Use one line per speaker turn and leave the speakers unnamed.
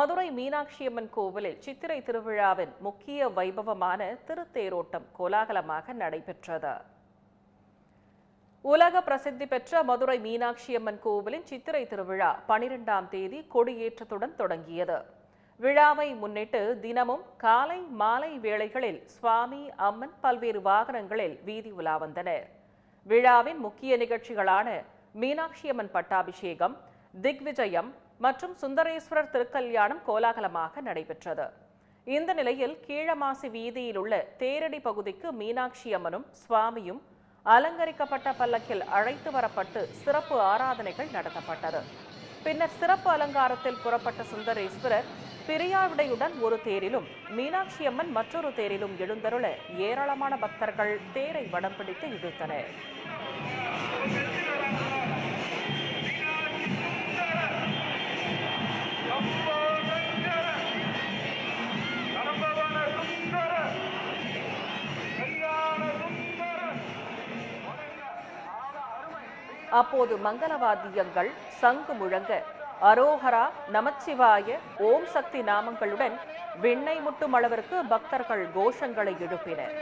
மதுரை மீனாட்சியம்மன் கோவிலில் சித்திரை திருவிழாவின் முக்கிய வைபவமான திருத்தேரோட்டம் கோலாகலமாக நடைபெற்றது. உலக பிரசித்தி பெற்ற மதுரை மீனாட்சியம்மன் கோவிலின் சித்திரை திருவிழா பனிரெண்டாம் தேதி கொடியேற்றத்துடன் தொடங்கியது. விழாவை முன்னிட்டு தினமும் காலை மாலை வேளைகளில் சுவாமி அம்மன் பல்வேறு வாகனங்களில் வீதி உலா வந்தனர். விழாவின் முக்கிய நிகழ்ச்சிகளான மீனாட்சியம்மன் பட்டாபிஷேகம் திக்விஜயம் மற்றும் சுந்தரேஸ்வரர் திருக்கல்யாணம் கோலாகலமாக நடைபெற்றது. இந்த நிலையில் கீழமாசி வீதியில் உள்ள தேரடி பகுதிக்கு மீனாட்சி அம்மனும் சுவாமியும் அலங்கரிக்கப்பட்ட பல்லக்கில் அழைத்து வரப்பட்டு சிறப்பு ஆராதனைகள் நடத்தப்பட்டது. பின்னர் சிறப்பு அலங்காரத்தில் புறப்பட்ட சுந்தரேஸ்வரர் பிரியாவிடையுடன் ஒரு தேரிலும் மீனாட்சி அம்மன் மற்றொரு தேரிலும் எழுந்தருள ஏராளமான பக்தர்கள் தேரை வடம் பிடித்து இழுத்தனர். அப்போது மங்களவாதியங்கள் சங்கு முழங்க அரோஹரா நமச்சிவாய ஓம் சக்தி நாமங்களுடன் விண்ணை முட்டும் அளவிற்கு பக்தர்கள் கோஷங்களை எழுப்பினர்.